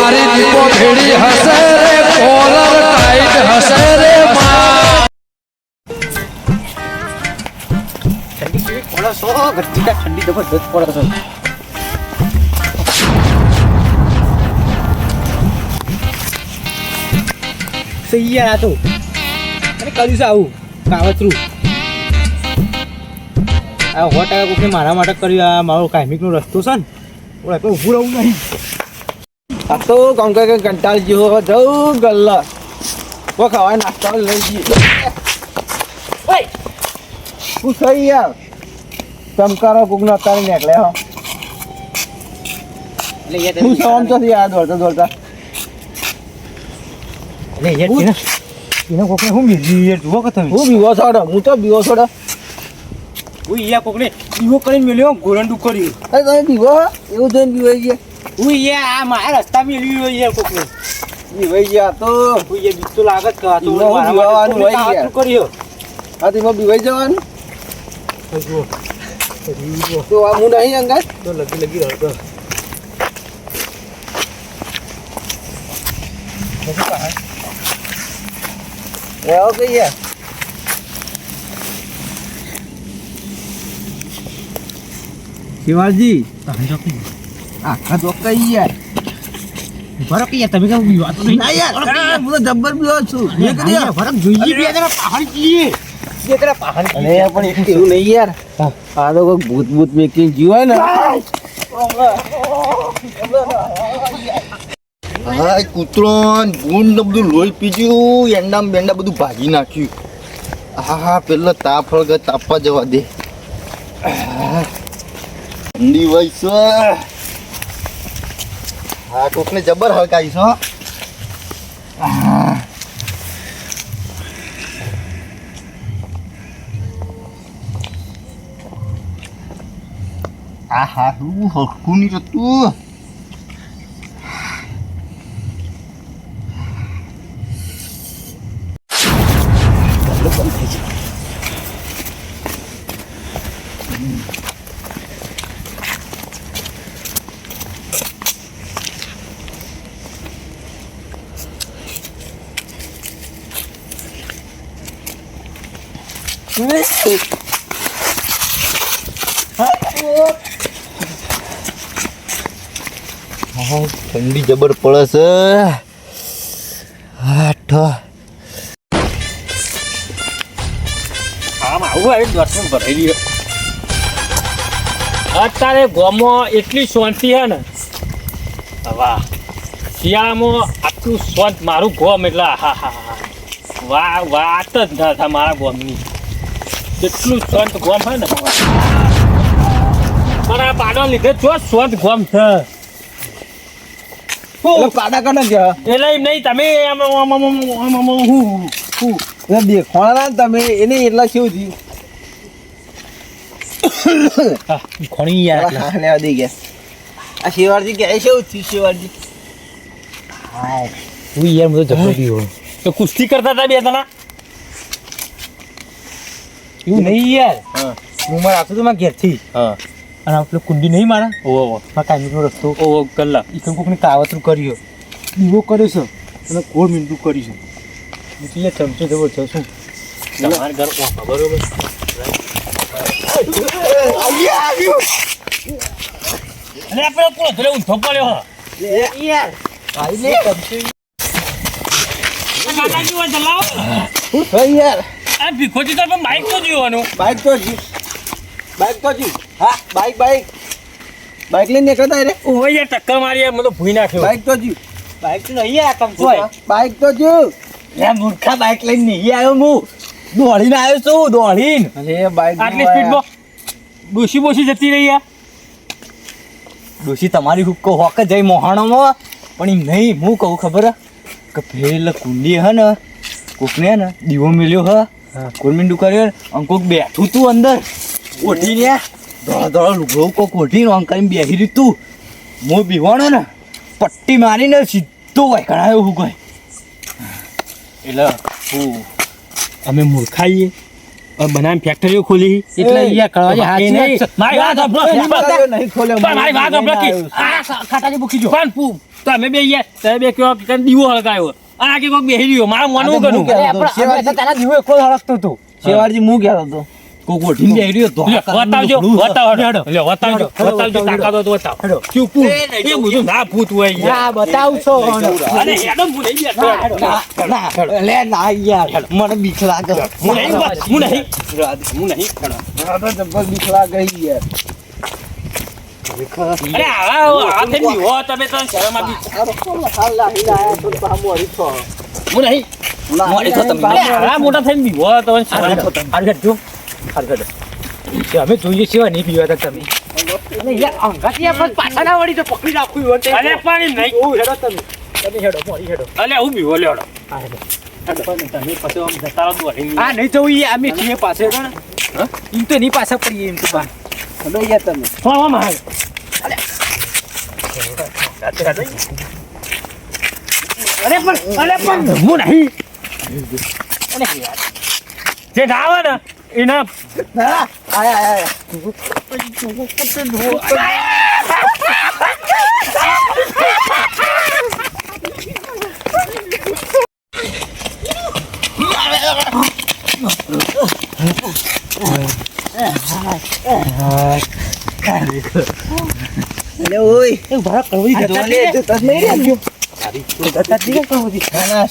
મારી દીપો ભેડી હશે રે, કોલર ટાઈટ હશે રે ઠંડી તો અને આવું કાવતરું આ સો મારા માટે કર્યું મારો કાયમિકનો રસ્તો છે ને ઊભું રહું નહીં. આ તો કામ કે કંટાળ જેવો જવું ગલ્લા. કો ખાવા નાસ્તા લઈ જઈએ. ઓય! શું થઈ યાર? ચમકારો કોકનો અત્યારે નીકળે હો. હું સવામ તો યાર દોડતા દોડતા. એટલે યાર કોકને હું મિલી યાર? જુઓ કે તમે. હું બીવો છોડો? હું તો બીવો છોડો. હું યાર કોકને. ઈવો કરીને મેલ્યો ગોરંડું કર્યું. અરે તમે બીવો? એવું જોઈને બીવાઈ ગયા. હું યાર આ મારા રસ્તા મેલ્યું હોય યાર કોકને. વઈ ગયા તો હું યાર બીક તો લાગે જ કે આ તો ઈવો વઈ બીવાનું માટે હોય કોકને યાર. કાવતરું કર્યું? આ તેમાં બીવાઈ જવાનું? તો આ હું નહીં અંગાત? તો લગી લગી રહ્યો તો. એવો કઈ શિવાજી. આખા તો કઈ યાર. બરો કે યાર તમે કેમ વિવાદ તો ના યાર હું તો જબ્બર બીવો છું. મેં કીધું યાર. ફરક જોઈએ બે જણા પહાડ જઈએ બે જણા પહાડ અરે પણ એક એવું નહીં યાર. આ તો કોઈ ભૂત ભૂત મેકિંગ જીવ ને. હા કૂતરો ગુંડ બધું લોહી પીજ્યું એંડા બેંડા બધું ભાગી નાખ્યું. હા હા પેલો તાપ હળગે તાપવા જવા દે. ઠંડી હોય હા કોકને જબર હળગાવીશ હો. આ હા હું હરખું નહીં રહેતું હા, ઠંડી જબર પડે છે. આઠ આમ આવું આવી અત્યારે ગોમાં એટલી શાંતિ છે ને. વાહ. શિયાળામાં આટલું શાંત મારું ગોમ એટલે હા હા હા. વાહ, વાત જ ના થાય મારા ગોમની. એટલું શાંત ગોમ છે ને. પણ આ પાડો લીધે જો શાંત ગોમ છે. પાડા કાઢે ગયા એટલે એમ નહીં તમે હું હું. દેખવાના તમે એને એટલા કેવું થયું? હા ઘણી યાર લેવા દઈ ગયા. આ શિવારજી કે કેવું થયું શિવાજી? હું યાર બધો જતો રહ્યો. તો કુસ્તી કરતા હતા બે તના એવું નહીં યાર. હા. હું મારા રાખું તો મારા ઘેરથી. હા. અને આપણે કુંડી નહીં મારા? ઓહો આ કાયમીનો રસ્તો. ઓહો એ ઈકન કોકને કાવતરું કર્યો. દીવો કર્યો છે. અને ગોળ મીંડું કર્યું છે. યાર ચમચો જવો છે શું? તમારે ઘર ઓપા બરોબર? અને આપણે પૂરો ધરે ઊંધો પડ્યો હા. યાર. ભાઈ ને આ કાકાજી હોય ચલાવો શું થઈ યાર? આ ભીખોજી તો બાઈક તો જોવાનું બાઈક તો જી બાઈક તો જી. હા બાઈક બાઈક બાઈક લઈને નીકળતા રે ઓહો યાર ટક્કર મારી યાર મને તો ભૂઈ નાખ્યો. બાઈક તો જી બાઈક તો નહીં આ કમ કોઈ બાઈક તો જી લે મૂર્ખા બાઈક લઈને નહીં આવ્યો હું. દોડીને આવ્યો છું દોડીને. અરે બાઈક આટલી સ્પીડમાં ડોશી બોશી જતી રહી યાર. ડોશી તમારી હુક્કો હોક જઈ મોહાણોમાં. પણ એમ નહીં હું કહું ખબર કે પેલા કુંડી હે ને કોકને હે ને દીવો મેલ્યો હ. કોરમીંડું કર્યો ને અને કોક બેઠું તું અંદર. ઓઢીને ધોળા ધોળા લુગડો કોક ઓઢીને આમ કરીને બેસી રહ્યું તું. હું બીવાણો ને પટ્ટી મારીને સીધો વૈકણાયો હું કોઈ. એટલે હું અમે મૂર્ખાઈએ બનાવી ફેક્ટરીઓ ખોલી. એટલે. મારી વાત મારી વાત કે ખાટાજી મૂકી જો પણ તમે બે તમે બે કયો દીવો હળગાયો. આ કે કોક બેહી રહ્યો. મારા મોનું કરું તો કનું હું કહેતો હતો. આપણે અમે તો તારા દીવો એકલો હળગતો હતો. શેવાળજી હું કહેતો હતો? કોક ઓઢીને રહ્યો તો લ્યો, વતાવજો વતાવજો. લ્યો, વતાવજો. વતાવજો તાકાત તો વતાવ. શું પૂ એ બધું ના ભૂત હોય યાર હા, છો. અરે હેડો હું નહીં લે ના યાર મને બીક લાગે. હું નહીં હું નહીં. હું નહીં. હેડો. આ તો જબ્બર બીક લાગે યાર. અરે આવા આવા થઈ ગયું હો તમે તો શરમ આપી હું નહીં. મોડી તો તમે. અરે આવા મોટા થઈને બી તો શરમ અમે જોઈએ છીએ નહીં પીવા તા તમે. પાછા ના વળી તો પકડી તે. અરે પાણી નહીં. હું હેડો તમે. તમે હેડો મોડી હેડો. અલે હું બી બોલ્યો હેડો. હા, તમે પછી આમ જતા રહો દોડીને. નહીં જવું એ અમે છીએ પાસે એમ તો નહીં પાછા પડીએ એમ તો બા યાર તમે. હો, હો. અરે પણ અરે પણ. હું નહીં. જે ના આવે ને એના આયા આયા આયા અલે ઓય એ ભરા કવરી આ જતા જોલે નહીં તો તસ નહીં રહ્યો રે. જતા જ નહીં રે કવરી. ના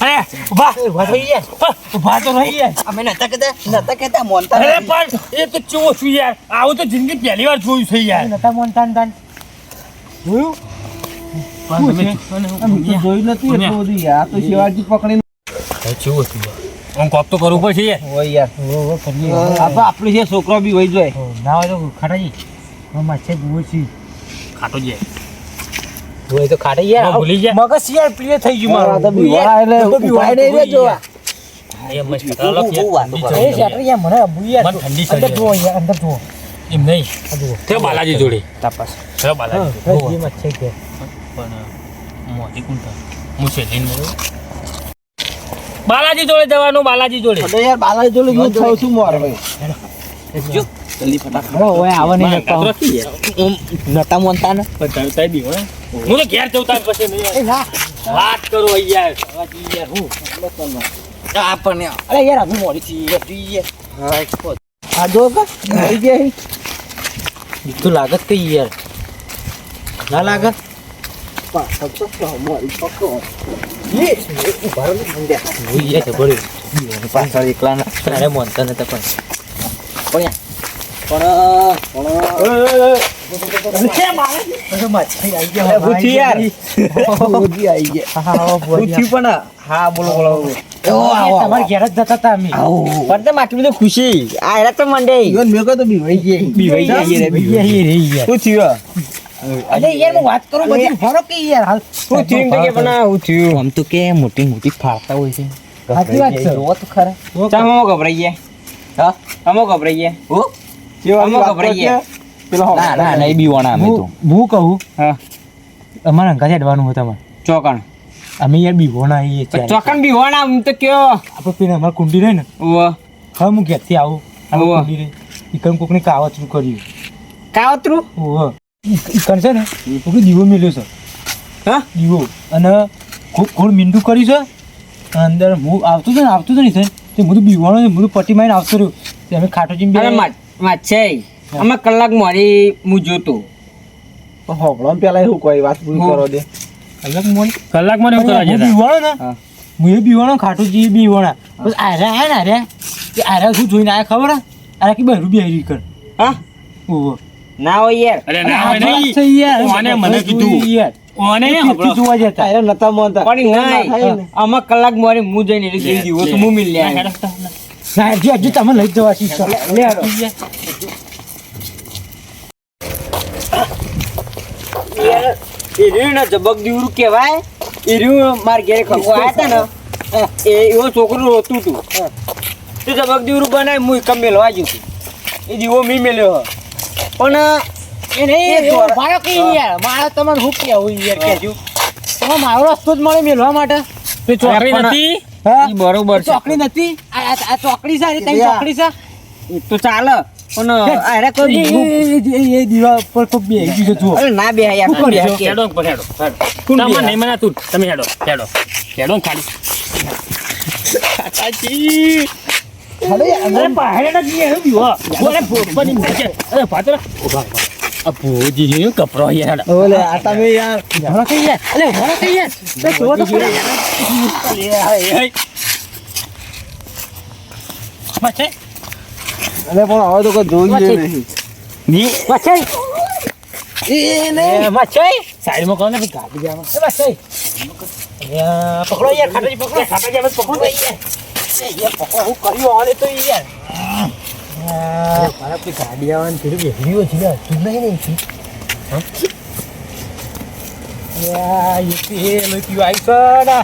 અરે વાહ. ઊભા થઈ ગયા. ઊભા તો રહી અમે નતા કહેતા નતા કહેતા મોનતા અરે પણ એ તો ચેવો છું યાર. આવું તો જિંદગી પહેલી વાર જોયું છે યાર. નતા મોનતા તન. જોયું? છે? જોયું નથી એટલું બધું યાર. આ તો શિવાજી પકડીને ચેવો છું. હું કોક તો કરવું પડશે યાર. હોય યાર. કરીએ. આ તો આપણે જે છોકરો બી હોય જોઈએ ના હોય તો ખાટાજી. માછે જુઓ છીએ. ખાટો જાય. હોય તો ખાટે યાર ભૂલી ગયા. મગજ યાર પ્રિય થઈ ગયું મારું. તો બીવાય એટલે એ મસ્ત એ શેટર યાર મને મને ઠંડી અંદર યાર અંદર જુઓ. એમ નહીં? આ બાલાજી જોડે? તાપાસ. બાલાજી જોડે. કે. પણ લઈને બાલાજી જોડે જવાનું બાલાજી જોડે. અરે યાર બાલાજી જોડે હું થાઉં છું મોર ભાઈ જો જલ્દી ફટાફટ હવે ઓય આવા નહીં મારે લગતા કી યાર. નતા મોનતા ને તારે તારી દી હોય. હું તો ઘેર જઉં તાર પછી નહીં વાત કરો યાર યાર હું આ અરે યાર હું મોડી થી જોઈએ આ જો કા આવી ગયા બીક તો લાગત કઈ યાર ના લાગત જોઈએ છે બોલે પાછળ એકલા ના મોનતા નતા પણ પણ હા હા હા બોલો ખુશી આ તો મંડે ગયા ગયા ગયા અરે યાર? હું વાત કરું બધી ફરો કે યાર હાલ શું થયું કે પણ થયું આમ તો કે મોટી મોટી ફાળતા હોય છે સાચી વાત છે. તો ખરા ચાલ અમે ગભરાઈ ગયા. હા અમે ગભરાઈ ગયા. હો? ના ના નહીં બીવાના અમે તો. હું હું કહું? હા. અમારા અંગાથી અડવાનું હતું તમારે ચોકણ. અમે યાર બીવોના આવીએ છીએ. ચોકણ બીવાના આમ તો કયો. આપણે પેલા અમારે કુંડી રહે ને. હા હું ઘેરથી આવું. કુંડી રહી. કોકને કાવતરું કર્યું. કાવતરું? ઓહ ઈકન છે ને કોકે દીવો મેલ્યો છે. હા? દીવો. અને ખૂબ ખૂબ મીંડું કર્યું છે? અંદર હું આવતું છે ને આવતું છે ને સર તે બધું બીવાનું છે બધું પટી મારીને આવતું રહ્યું. અમે ખાટોજી બે માછે અમે કલાક મોડી હું જોતો. પણ પેલા એવું કોઈ વાત પૂરી કરો દે. કલાક મોડી? કલાક ને એવું કરવા બીવાણો ને? હું. એ બીવાણો ખાટું જી બીવાણા બસ આરે આયા ને રે કે આરે શું જોઈને આયા ખબર આરે કે બહેરું બી આવી કર. હા? ઓહો ના હોય યાર. અરે ના હોય નહીં. યાર. ઓને મને કીધું. યાર. ઓને જોવા જતા. અરે નતા મોનતા પણ નહીં ને. કલાક મોડી હું જઈને એટલે જઈ દીવો તો હું મિલ લે ના હજી હજી તમે લઈ જવા શીશો લે હાલો. એર્યું ને જબક દીવરું કહેવાય. એર્યું માર ઘેરે ખંગો આયા હતા ને. એ એવો છોકરો રોતું હતું તે. જબક દીવરું બનાવી હું એકમ મેલવા ગયું હતું એ દીવો મી મેલ્યો પણ એ નહીં એ એવો મારો કે યાર? મારે તમારે શું કેવું યાર કેજો તમે મારો રસ્તો જ મળે મેળવા માટે. તે ચોકડી નથી? હા? બરોબર ચોકડી નથી? આ ચોકડી છે? તઈ ચોકડી છે? તો ચાલે પણ અરે કોઈ એ- દીવા પર કોઈ બેસી બીજો જુઓ. અરે ના બે યાર કોણ કે- હેડો પર હેડો તમે બે? નહીં મના તું તમે હેડો હેડો. હેડો ખાલી. અરે પહાડે ના જીએ હું બીવો? બોલે ભોપની નીચે અરે પાત્ર ઊભા ઊભા. આ કપરો યાર ઓલે આ તમે યાર ભણો થઈ અલે ભણો થઈ જાય તો અરે પણ હવે તો કોઈ જોઈ વચ્ચે. નહીં. ની મચાઈ એ મચાઈ સાઈડમાં કોને એ મચાઈ પકડો યાર ખાટાજી પકડો. પકડો યાર પકડો હું કર્યું આને તો યાર. મારા કોઈ ગાડી આવવાની બેહરી છે યાર તું નહીં નહીં છે? હા? યા, એ પીવો આવી ને.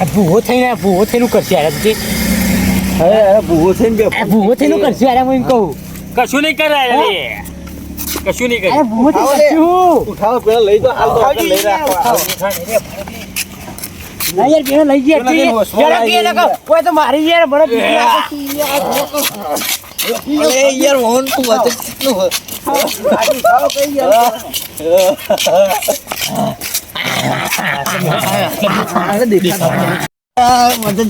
આ ભૂવો થઈને ભૂવો થઈને કરશે યાર તે અરે અરે ભૂવો થઈને બે આ ભૂવો થઈને કરશે યાર હું એમ કહું. કશું નહીં કરે રે કશું નહીં કરે ભૂવો થઈ કશું ઉઠાવો પેલા લઈ જાઓ હાલ તો લઈ રાખો. યાર પેલો લઈ ગયા પેલો લઈને હોશમાં પેલો લાવી કે લગો. કોઈ તો મારી યાર યાર. અરે યાર તું કેટલું વજન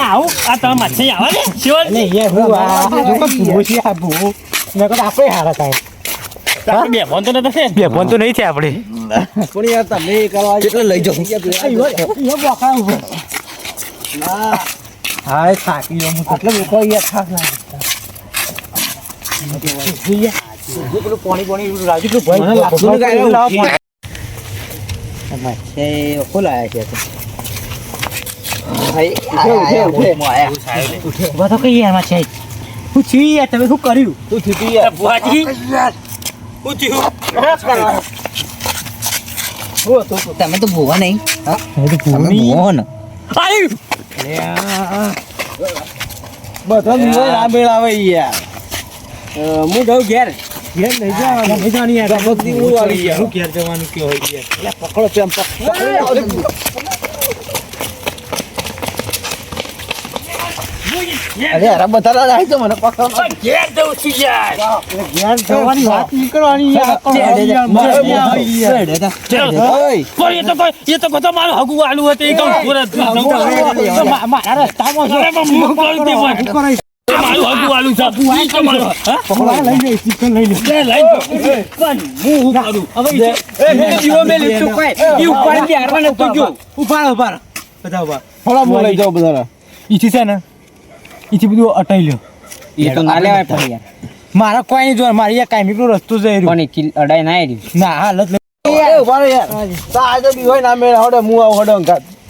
આવું આ એટલે ભૂવો મેં કહ્યું આપણે હારા થાય બે ફોન તો નથી બે નહીં છે આપણે પણ યાર તમે કરવા કેટલો લઈ જાઉં હા થાકી એટલે લોકો યાર થાક પેલું પાણી પાણી રાજુ પેલું ભાઈ મને લાગતું નહીં લાવો એવું. પાણી. ફૂલ આવ્યા છે ઉઠે ઉઠે ઉઠે. ઊભા તો કઈ યારમાં હું છું યાર તમે શું કર્યું? તું થીતી યાર. બુઆજી હું થયું તમે તો ભૂવા નહીં. તમે તો ભૂવો ને. બધા મેળ આવે યાર. હું ઘેર. ઘેર લઈ જાઓ લઈ જવાની યાર ધબકતી હું વાળી યાર. હું ઘેર જવાનું કે હોય યાર એટલે પકડો પેમ અરે અરે બધા રાહી તો મને પકડો ઘેર જવું છું યાર ઘેર જવાની વાત નીકળવાની યાર મારે યાર ચાલો. ઓય પણ એ તો કોઈ- એ તો કોઈ મારું હગું આલુ હતું એ તો મારા રસ્તામાં આલુ છે ને ઈથી બધું અટાઈ લ્યો એ મારા કોઈ નહીં જોવા મારી કાયમી પેલો રસ્તો જઈ રહ્યો પણ અડાઈ ના આવી ના હાલત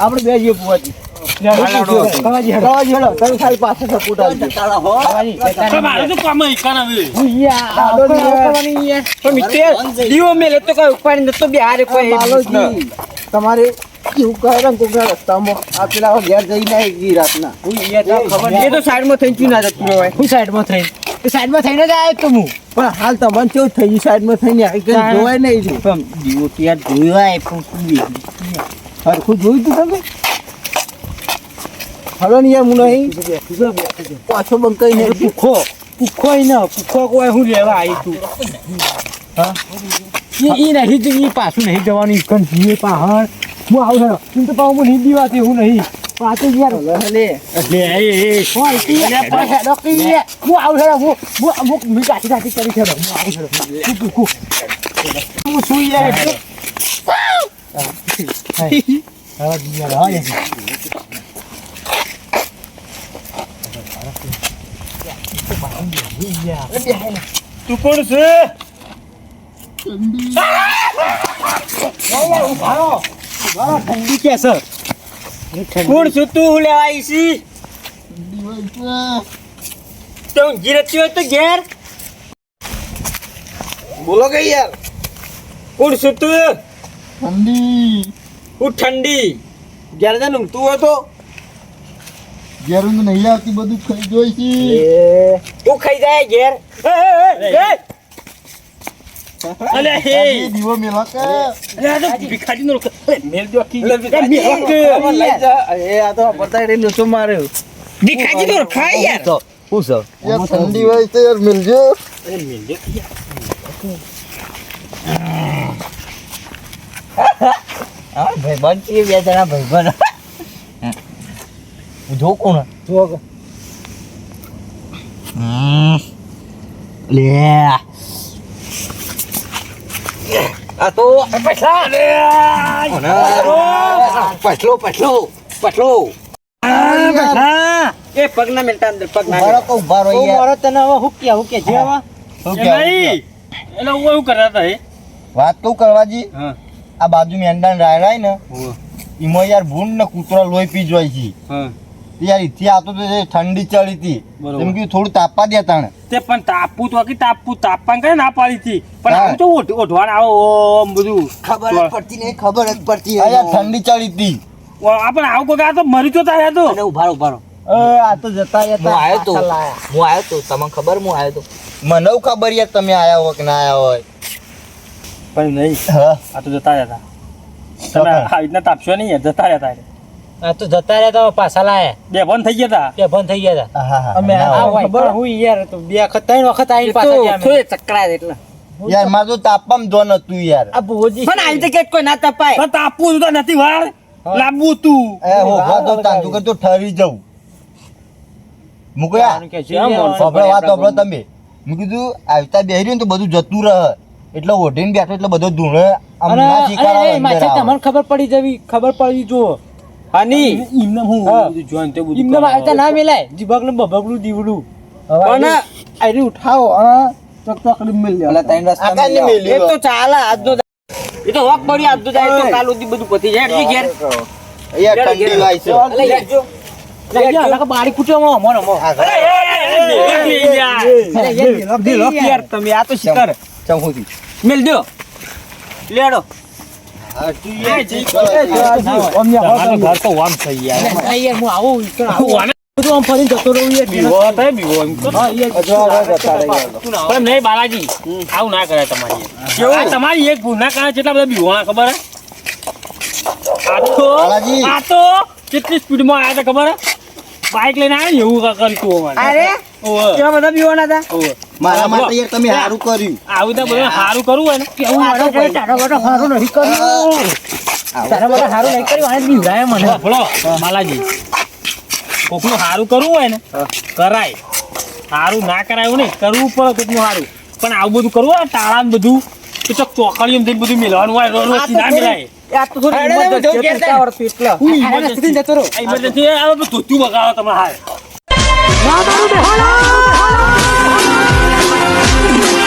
આપણે બે જઈએ પુવાજી તમારે એવું કહે કોકના રસ્તામાં આ પેલા ઘેર જઈને આવી ગઈ રાતના. એ તો સાઈડ થઈ ગયું ના જતું હોય. હું સાઈડમાં થઈ સાઈડમાં થઈને જ આવ્યો તો હું. પણ હાલ તમને કેવું થઈ ગયું સાઈડમાં થઈને આવી કઈ જોવાય નહીં દીવો તો યાર જોયો પણ શું હરખું જોયું તું તમે? હલો ને યાર હું નહીં. પાછો બંકાઈ ને ભૂખો. ભૂખો ને ભૂખો કોઈ હું લેવા આવી તું હા? એ નહીં એ પાછું નહીં જવાનું ઈ જીએ પાહણ. હું આવું છું. તું તો પાછું નહીં દીવાતી હું નહીં. પાછું યાર. લે લે, એ. હોય, ઈ યાર પણ હેડો કે ઈ યાર. હું આવું હેડો હું હું હું મેં ગાંઠી ગાંઠી કરી હેડો હું આવું હેડો હું ભૂખું. હું શું યાર. એટલે હા યાર હા. તું કોણ છે ઠંડી કે છે કોણ છું તું લેવા આવી છી તો ઊંઘી નથી હોય તો ઘેર બોલો કે યાર કોણ છું તું ઠંડી હું ઠંડી ઘેર જઈને ઊંઘતું હોય તો ઘેર ઊંઘ નહીં આવતી બધું ખાઈ જોઈ છે તું ખાઈ જાય ઘેર. અલે હે દીવો મેલો કે અલે આ તો ભિખારીનો રોક. અલે, મેલ દો કી. એ ભિખારી, મેલ કે. આમાં એ આ તો પડતા એને નસો માર્યો. ભિખારીનો રખાય યાર. શું છે? યાર ઠંડી હોય તો યાર મિલજો અરે મેલ હા ભાઈબંધ છે બે જણા ભાઈબંધ જો કોણ ને. કે. લે. આ તો પછલો પટલો. પટલો એ પગના મિલતા અંદર પગના મારો કો ઊભા રહો મારો તને હવે હુક્યા હુક્યા જેવા નહીં. એટલે હું એવું કરતા હતા એ. વાત તો કરવાજી. હા. આ બાજુ મેંડાણ રાય રાય ને. એમાં યાર ભૂંડ ને કૂતરા લોહી પી જોય છે. હા. યાર ઇથી આવતો તો ઠંડી ચડી હતી એમ કે થોડું તાપવા દે તાણે. તે પણ તાપવું તો કે તાપવું તાપવાનું કઈ ના પાડી હતી પણ હા. આવું તો ઓઢવાણ આવો ઓમ બધું. ખબર જ પડતી નહીં ખબર જ પડતી યાર ઠંડી ચડી હતી આપણે આવું કોઈ આ તો મરી તો થાય તો. અને ઊભા ઊભા આ તો જતા હું આવ્યો તો હું આવ્યો તો તમને ખબર હું આવ્યો તો. મને ખબર યાર તમે આયા હોય કે ના આયા હોય. પણ નહીં હા. આ તો જતા રહ્યા હતા તમે આવી રીતના તાપશો નહીં જતા રહ્યા હતા આ તો જતા રહ્યા તો પાછા લાયા. બે બંધ થઈ ગયા હતા બે બંધ થઈ ગયા હતા હા, હા, અમે આ હોય. ખબર હું યાર તો બે વખત ત્રણ વખત આવીને પાછા ગયા અમે. ચકરા એટલે. યારમાં તો તાપવામાં જોન હતું યાર. આ ભુવોજી પણ આવી રીતે કોઈ ના તપાય. પણ તાપવું તો નથી વાર લાંબુ તું. એ હોભા તો તાંજુ કે તો ઠરી જવું મુકયા માણસો વાત સાંભળો તમે. મેં કીધું આવતા બેહરી તો બધું જતું રહે. એટલે ઓઢીને બેઠો એટલે બધો માથે તમને ખબર પડી જવી ખબર પડી જો હની એમને હું હા. તે બધું કરાવો. આવતા ના મેલાય દીવડું પણ આરી ઉઠાવો અને ચોકચોકડી મિલ પેલા ત્રણ રસ્તા આકાશની મેલી એ તો ચાલે આજનો એ તો વક પડી આજનો જાય તો કાલ સુધી બધું પતી જાય એટલે ઘેર ઠંડી છે બારી કૂટ્યો અમો અમો અરે, એ, એ, એ, એ, એ, યાર. દિલો યાર તમે આ તો શિકાર મેલ દો લેડો આવું ના કરે તમારી તમારી એક ભૂલના કારણે જેટલા બધા બીવાણા ખબર? આ તો કેટલી સ્પીડમાં આવ્યા હતા ખબર હે? બાઇક લઈને આવ્યા એવું કરતું અરે બધા બીવાના હતા. મારા માટે યાર તમે સારું કર્યું. આવું તો બધું સારું કરવું હોય ને કેવું મારો તારા માટે સારું નહીં કર્યું. તારા માટે સારું નહીં કર્યું આને બીવડાય મને. ભલો માલાજી. કોકનું સારું કરવું હોય ને કરાય. સારું ના કરાય એવું નહીં કરવું પડે કોકનું સારું પણ આવું બધું કરવું હોય ટાળા ને બધું તો ચોક ચોકડીઓ થઈને બધું મેળવાનું હોય રોજ રોજ ના મેળાય. આ તો થોડી હિંમત જ છે,